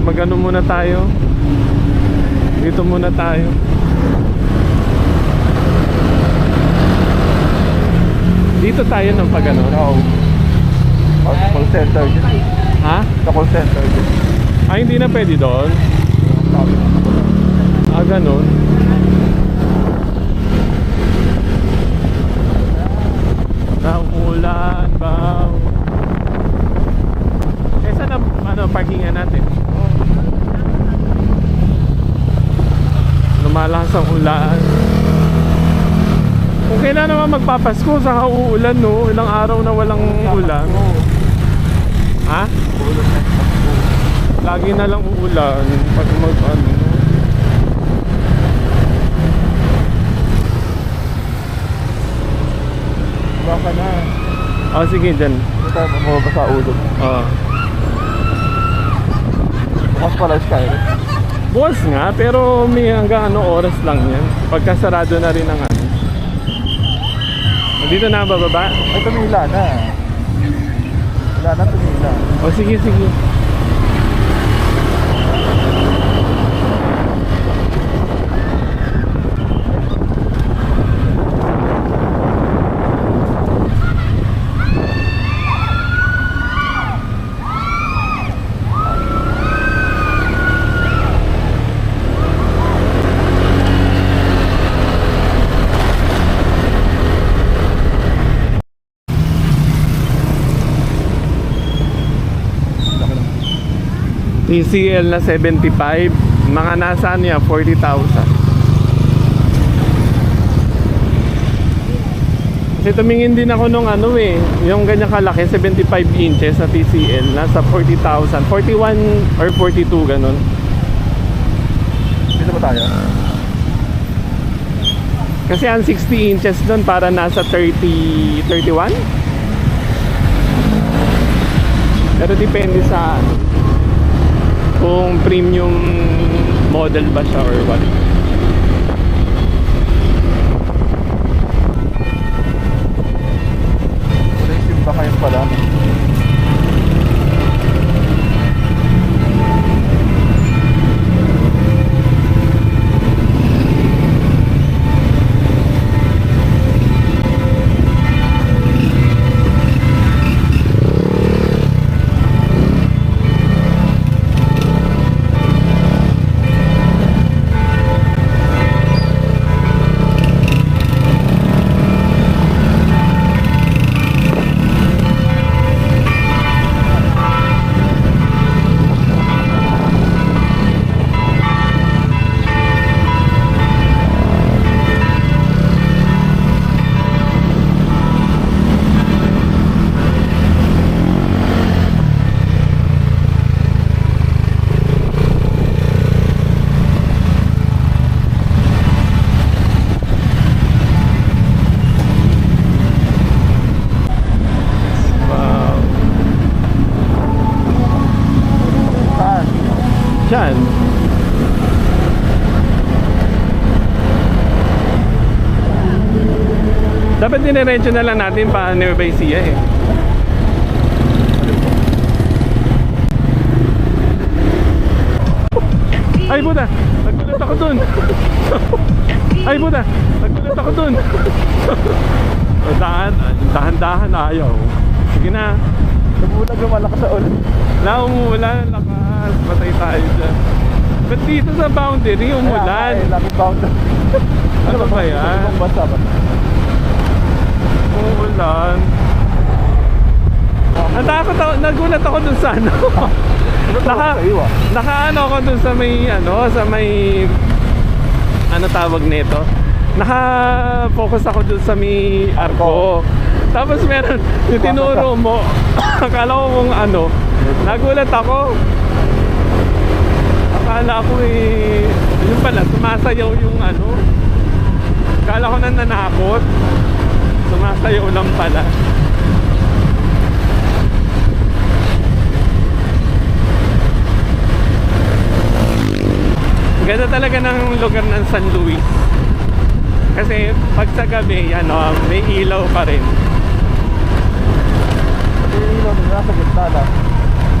magano muna tayo. Dito muna tayo. Dito tayo ng pagano. No. Call call center. Ha? Sa call center. Ah, hindi na pwede doon. Ah, ganun. Nauulan, baw. Eh, saan ang ano, parkingan natin? Lumalakas ang ulan. Kung kailan naman magpapasko, saka uulan, no? Ilang araw na walang ulan. Ha? Lagi na lang uulan pag mag ano. Baka na. Oh, sige dyan. Hindi tayo bumaba sa ulo. Oh. Bukas pala Skyrim. Bukas nga, pero may hanggang ano oras lang yan. Pagkasarado na rin ang ano. Dito na bababa? Ay, tumila na. Wala na tumila. O sige, sige. TCL na 75. Mga nasa niya, 40,000. Kasi tumingin din ako nung ano eh, yung ganyan kalaki, 75 inches sa TCL, nasa 40,000, 41 or 42 ganun. Dito ba tayo? Kasi ang 60 inches nun para nasa 30, 31? Pero depende sa ano, kung premium model ba siya or what. Diniretso na lang natin pa Nueva Ecija eh. Ay puta, nagulat ako dun. Ay puta, nagulat ako dun. dahan, dahan-dahan ayaw. Sige na. Nabulag yung malakas sa ulan. Na umuulan, lakas. Patay tayo dyan. Ba't dito sa boundary, umulan? Ay, lagi bound. Ano ba yan? Ibang basa ba? Umuulan. Natakot ako, nagulat ako dun sa ano. Naka, iwa. naka ano ako dun sa may, ano, sa may, ano tawag nito? Naka-focus ako dun sa may arko. Tapos meron, yung tinuro mo, akala ko kung ano, nagulat ako. Akala ko eh, yun pala, sumasayaw yung ano. Akala ko na nanakot. Sumasayaw lang pala. Ganda talaga ng lugar ng San Luis. Kasi pag sa gabi, ano, may ilaw pa rin. Yung ilaw nasa gitna lang.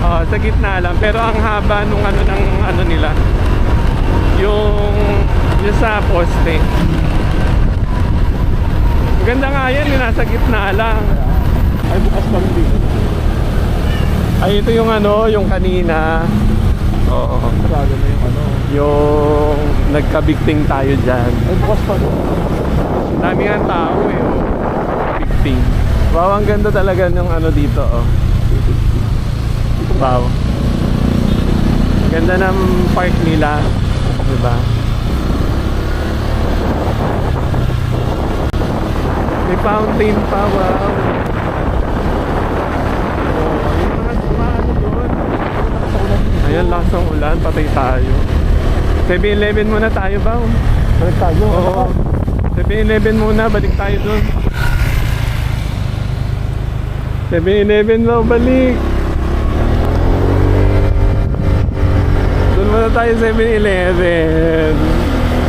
Oo, sa gitna lang. Pero ang haba nung ano ng ano nila. Yung yung sa poste. Maganda nga yan, nasa gitna lang. Ay, bukas pa rin dito. Ay, ito yung ano, yung kanina. Oo. Sarado na yung ano. Yung nagkabigting tayo dyan. Ay, bukas pa. Dami nga tao eh. Oh. Bigting. Wow, ang ganda talaga ng ano dito. Oh. Wow. Ganda ng park nila. Diba? Fountain pa, wow. Oh. Ayan, lakas ng ulan, patay tayo. 7-Eleven muna tayo ba? Balik tayo. Oo. 7-Eleven muna, balik tayo doon. 7-Eleven daw, balik. Doon muna tayo 7-Eleven.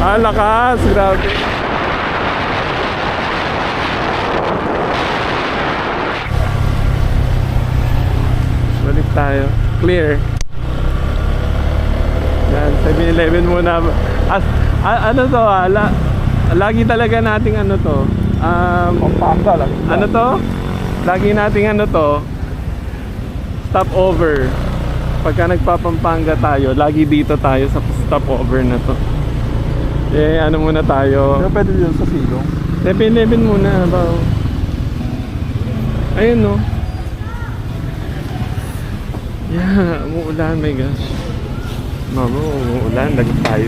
Ah, lakas, grabe. Balik tayo. Clear. Yan, 7-Eleven muna. As, a- ano to, ah, la- lagi talaga nating ano to. Um, Pampanga lang. ano to? Lagi nating ano to. Stop over. Pagka nagpapampanga tayo, lagi dito tayo sa stop over na to. Eh, ano muna tayo? Pero pwede dito sa silong. 7-Eleven muna ba? Ayun no. Yeah, umuulan, my gosh. Mama, umuulan, lagit tayo.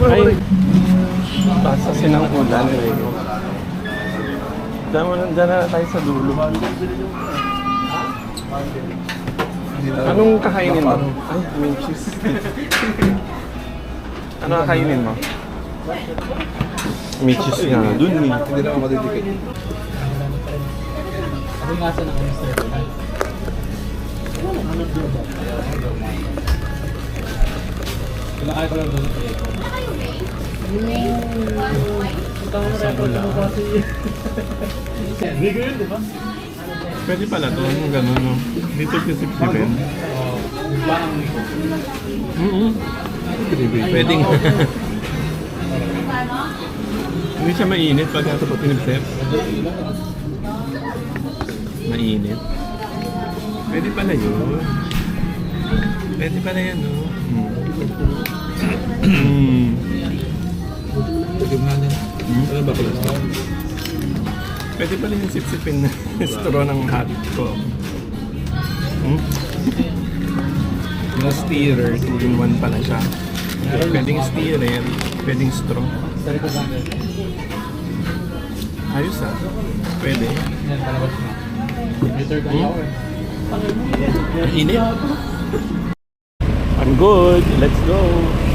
Ay, basa sinang ulan. Mo na- diyan na tayo sa dulo. Anong kakainin mo? Ay, may cheese. ano kakainin mo? Cheese nga dun eh. Hindi na ako madidikit. Pwede pala to, yung gano'n no? Dito sisip-sipin. Oo. Pwede nga. Hindi siya mainit pag ito po pinipsip. Mainit. Pwede pala yun. Pwede pala yan, no? Mm. Pwede nga niya. Ano ba pala? Pwede pala yung sipsipin na straw ng hot ko. Hmm? Yung steerer, 2 in 1 pala siya. Pwedeng steerer, pwedeng straw. Ayos ah. Pwede. Hmm? Init. I'm good. Let's go.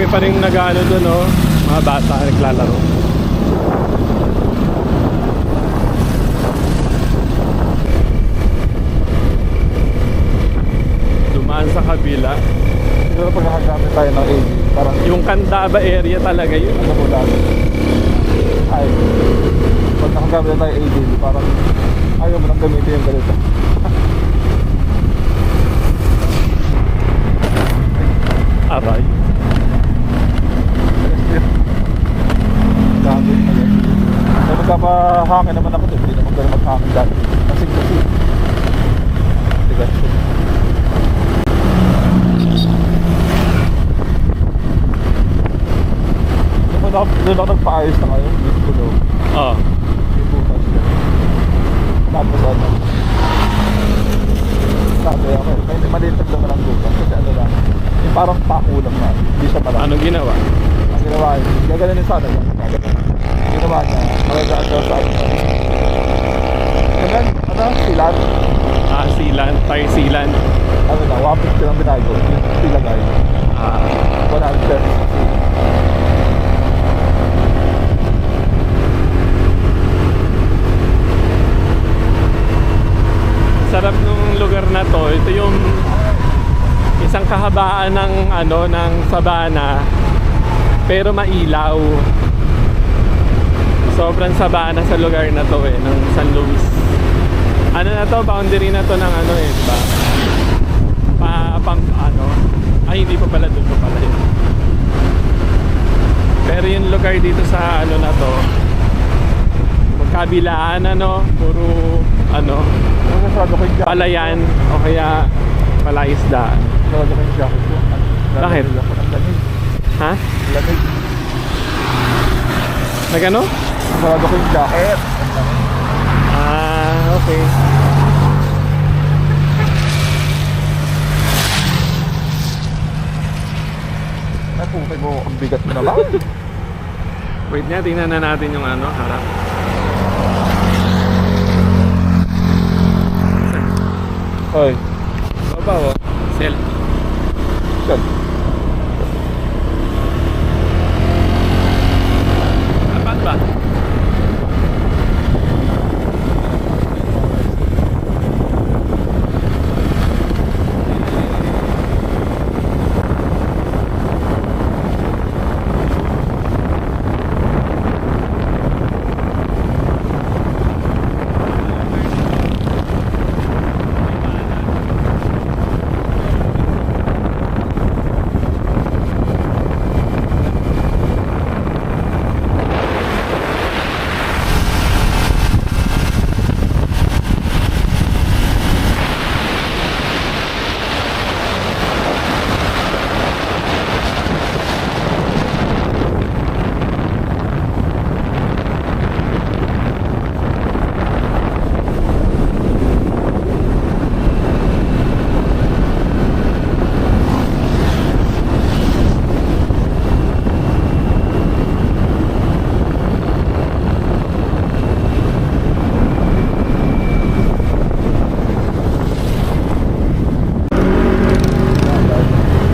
Lagi pa rin nag-ano doon, no? Mga bata naglalaro. Dumaan sa kabila. Siguro pag nakagamit tayo ng AD, parang Yung Candaba area talaga yun. ano mo lang. Ay, pag nakagamit tayo AD, parang ayaw mo nang gamitin yung ganito. Aray. Gamit na yan. Kaya magkapahangin naman ako doon, hindi naman ganun maghangin dati. Kasi kasi. Tigas ko. Doon ako, doon ako nagpaayos na ngayon, dito ko doon. Oh. May butas doon. Tapos ano, sabi ako, may maliit lang naman ang butas kasi ano lang, yung parang pakulang na, hindi siya malaki. Ano ginawa? Ang ginawa niya, gaganin sana niya. Ang magagaan daw sa ano. Ganun, ano, silat. Ah, silat. yan, tire sealant. Ano na, 150 lang binago. Yung ilagay. Ah, 130. sarap nung lugar na to. Ito yung isang kahabaan ng ano ng sabana pero mailaw. Sobrang sabana sa lugar na to eh ng San Luis. Ano na to, boundary na to ng ano eh, di ba? Pa, pang ano. Ay, hindi pa pala doon pa pala yun. Pero yung lugar dito sa ano na to, magkabilaan ano, puro ano, palayan o kaya palaisdaan. Bakit? Ha? Lamig. Nagano? Nasado ko yung jacket. Ah, okay. Ay, putay mo, ang bigat mo naman. Wait nga, tingnan na natin yung ano, harap. Hoy, Baba oh. Selfie. yan. Apat ba?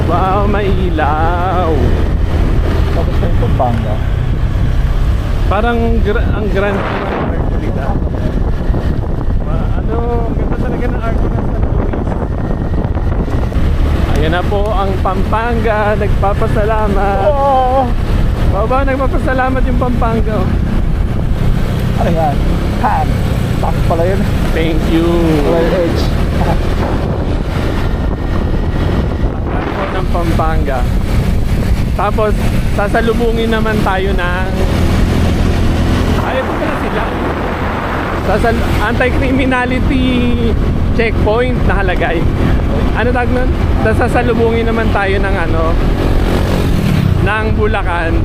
Wow, mailaw. Tapos na yung Pampanga. Parang gra- ang grand ng Arcolita. Ma- ano, ang ganda talaga ng Arco ng San Luis. Ayan na po ang Pampanga, nagpapasalamat. Oo! Baba, nagpapasalamat yung Pampanga. oh. Ano yan? Han! Tank pala yun. Thank you. Edge. Ang Arco ng Pampanga. Tapos, sasalubungin naman tayo ng... Ay, ito pala sila. Sasal... Anti-criminality checkpoint nakalagay. Ano tag nun? Tapos sasalubungin naman tayo ng ano ng Bulacan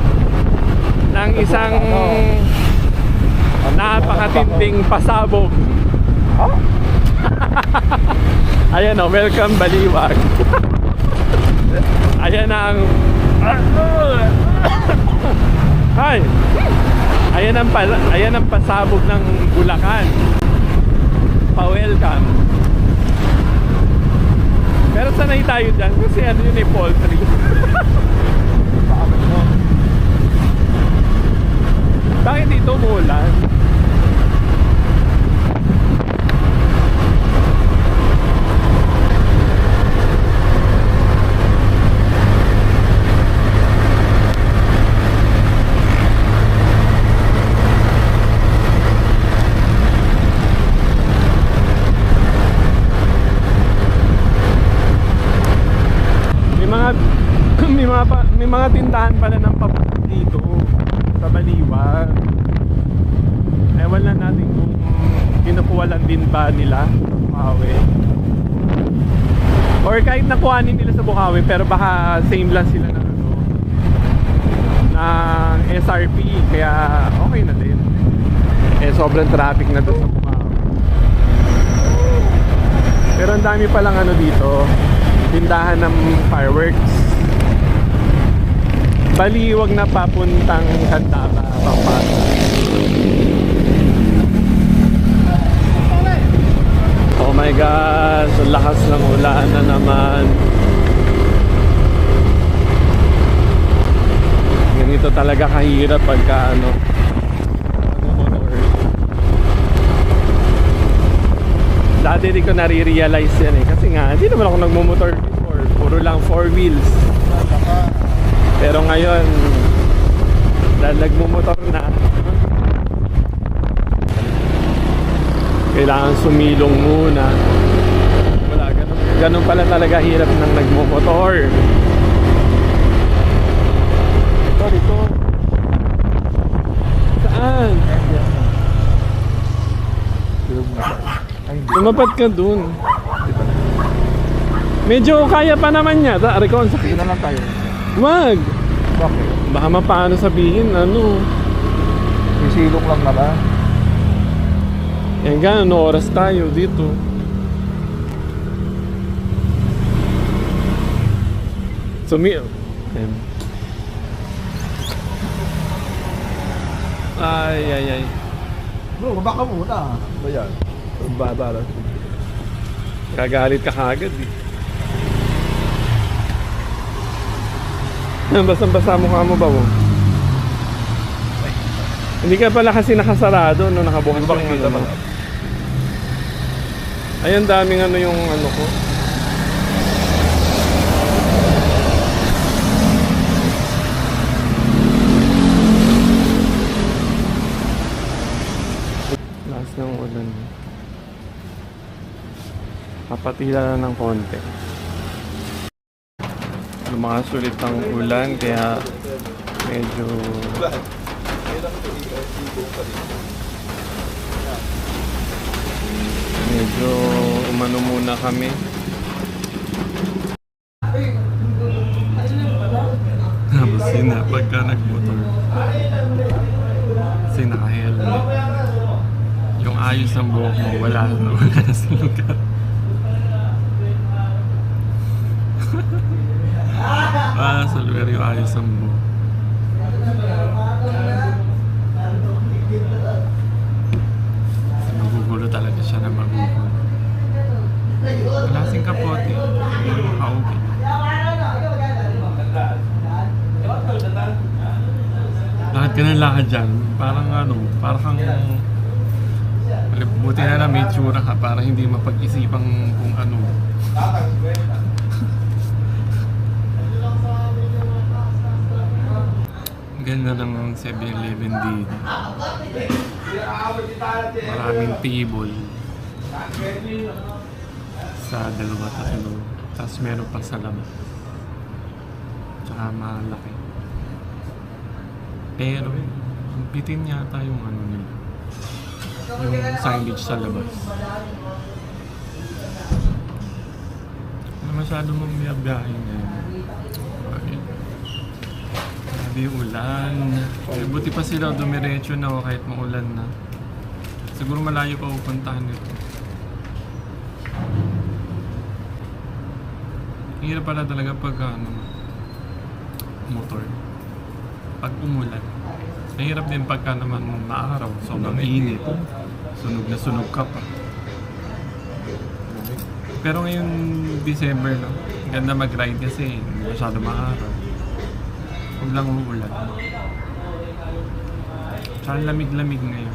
ng isang napakatinding pasabog. Ha? Ayan o, welcome Baliwag. Ayan ang... Hi! Ayan ang, pala, ayan ang pasabog ng Bulacan. Pa-welcome. Pero sanay tayo dyan kasi ano yun eh, poultry. Bakit dito umuulan? May mga may mga pa, may tindahan pala ng pap dito sa Baliwag. Ewan lang natin kung kinukuwalan din ba nila Bukawi. Or kahit nakuhanin nila sa Bukawi pero baka same lang sila ng ano ng SRP kaya okay na din. Eh sobrang traffic na doon sa Bukawi. Pero ang dami palang ano dito, tindahan ng fireworks. Baliwag na papuntang Candaba, Pampanga. Oo, my gosh, ang lakas ng ulan na naman. Ganito talaga kahirap pagka ano. Dati di ko nare-realize yan eh. Kasi nga, hindi naman ako nagmumotor before. Puro lang four wheels. Pero ngayon, dahil nagmumotor na, kailangan sumilong muna. Wala, ganun, ganun pala talaga hirap ng nagmumotor. Ito, dito. Saan? Tumapat ka dun. Medyo kaya pa naman niya. Recon, sakit. na lang tayo. Wag! Bakit? Baka mapaano sabihin, ano. May silong lang naman. Yan nga, ano oras tayo dito. Sumi... Ayan. Ay, ay, ay. Bro, baba ka muna. Ba yan? Baba lang. Kagalit ka kagad eh. Basang-basa mukha mo ba mo? Hindi ka pala kasi nakasarado no nakabukas yung ano mo. Ayun daming ano yung ano ko. Lakas ng ulan. Kapatila lang ng konti. Lumasulit ang ulan kaya medyo medyo umano muna kami. Tapos yun na, pagka nagmotor. Kasi naka-helmet. Yung ayos ng buhok mo, wala na, wala na sa lugar. Sa lugar yung ayos ng buhok. Magugulo talaga siya na magugulo. Wala kasing kapote. Hindi mo makauwi. Lakad ka ng lakad dyan. Parang ano, parang Buti na lang may tsura ka para hindi mapag-isipang kung ano. Ganda ng 7-Eleven dito. Maraming table. Sa dalawa tatlo. Tapos meron pa sa labas. Tsaka malaki. Pero, bitin yata yung ano nila. Yung signage sa labas. Ano masyado mong biyabiyahin ngayon. Grabe ulan. Eh, buti pa sila dumiretso na kahit maulan na. Siguro malayo pa pupuntahan nito. Hirap pala talaga pag ano, motor. Pag umulan. Mahirap din pagka naman maaraw, sobrang init. Sunog na sunog ka pa. Pero ngayon, December, no? Ganda mag-ride kasi masyado maaraw. Huwag lang uulan. Tsaka lamig-lamig ngayon.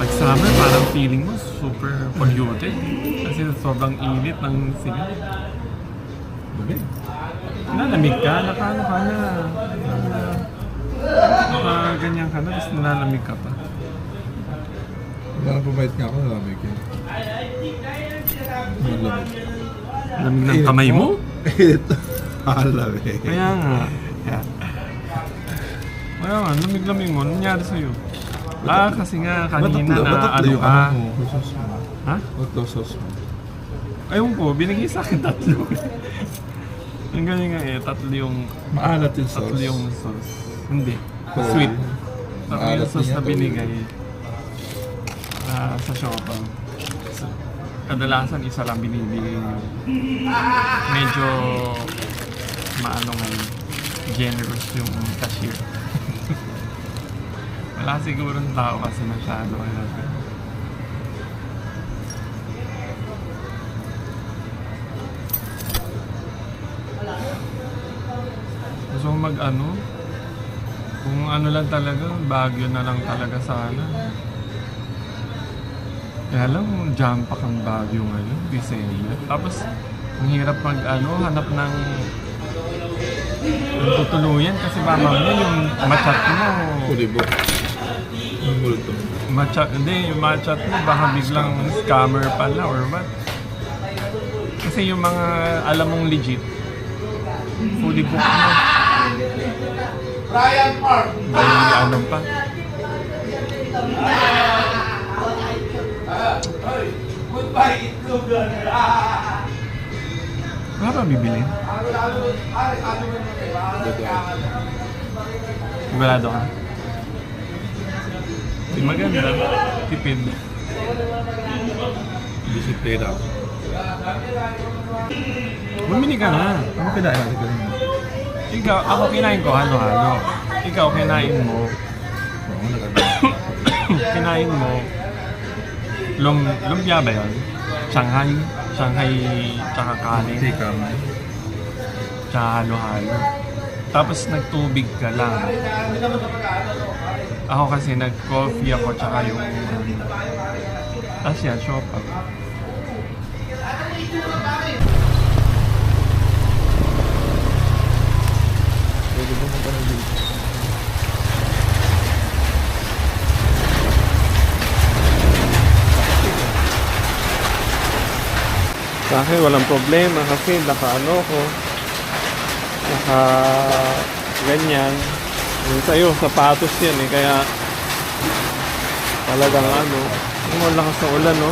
Pag summer, parang feeling mo super polluted. Kasi sobrang init ng sigat. Lamig. Nalamig ka, nakaano ka na. Naka ganyan ka na, tapos nalalamig ka pa. Wala na pumayat nga ako, lamig yun. Ang lamig. Ng kamay mo? Ito. Ang lamig. Kaya nga. Kaya nga, lamig-lamig mo. Nangyari sa'yo? Ah, kasi nga kanina na ano ka. Ha? Ba't daw sauce mo? Ayun ko, binigay sa akin tatlo. Ang galing nga eh, tatlo yung, Maalat yung sauce. tatlo yung sauce. Hindi, sweet. Tatlo yung sauce na binigay ah, sa. So, kadalasan isa lang binibigay nyo. Medyo maano ngayon, generous yung cashier. Wala siguro ng tao kasi masyado. Ano siya. Gusto kong mag-ano? Kung ano lang talaga, bagyo na lang talaga sana. Kaya lang, jam pack ang bagyo ngayon, Bisaya. Tapos, ang hirap mag-ano, hanap ng tutuluyan kasi baka mamaya yung machat mo, Kulibo. Ang multo. machat, hindi, yung machat mo baka biglang scammer pala or what. Kasi yung mga alam mong legit, fully booked na. Ryan Park. May ano pa. Goodbye, itlog. Wala ba bibili? Sigurado ka? Maganda. Tipid. Disiplina. Bumili ka na. Ano kailangan natin ganun? Ikaw, ako kinain ko halo-halo. Ikaw kinain mo. Kinain mo. Lum, lumpia ba yun? Shanghai? Shanghai tsaka kanin. Tikam. Tsaka halo-halo. Tapos nagtubig ka lang. Ako kasi nag-coffee ako tsaka yung... Tapos yan, sopa. Pwede mo mo parang dito. Sa akin walang problema kasi naka ano ko. Naka ganyan. Yung sa'yo, sapatos yan eh. Kaya talagang ano. Ang lakas ng ulan no.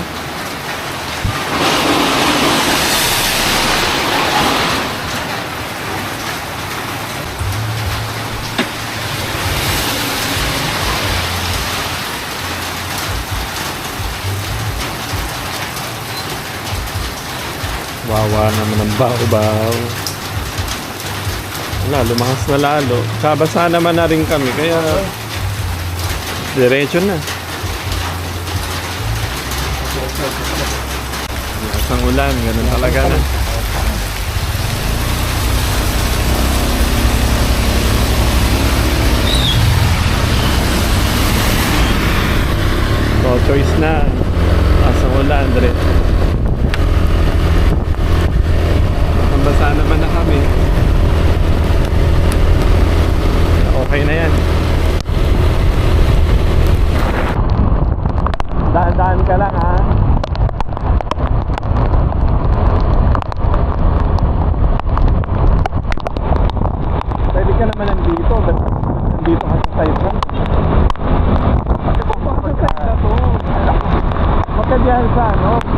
Wawa naman ang bao-bao. Wala, lumakas na lalo. Kabasa naman na rin kami, kaya diretso na. Lakas ang ulan, ganun talaga na. No choice na. Lakas ang ulan, diretso. Basa naman na kami. Okay na yan. Daan-daan ka lang ha. Pwede ka naman nandito. Ba't nandito ka sa side lang? Kasi kung sa side na to. Huwag ka diyan sa ano.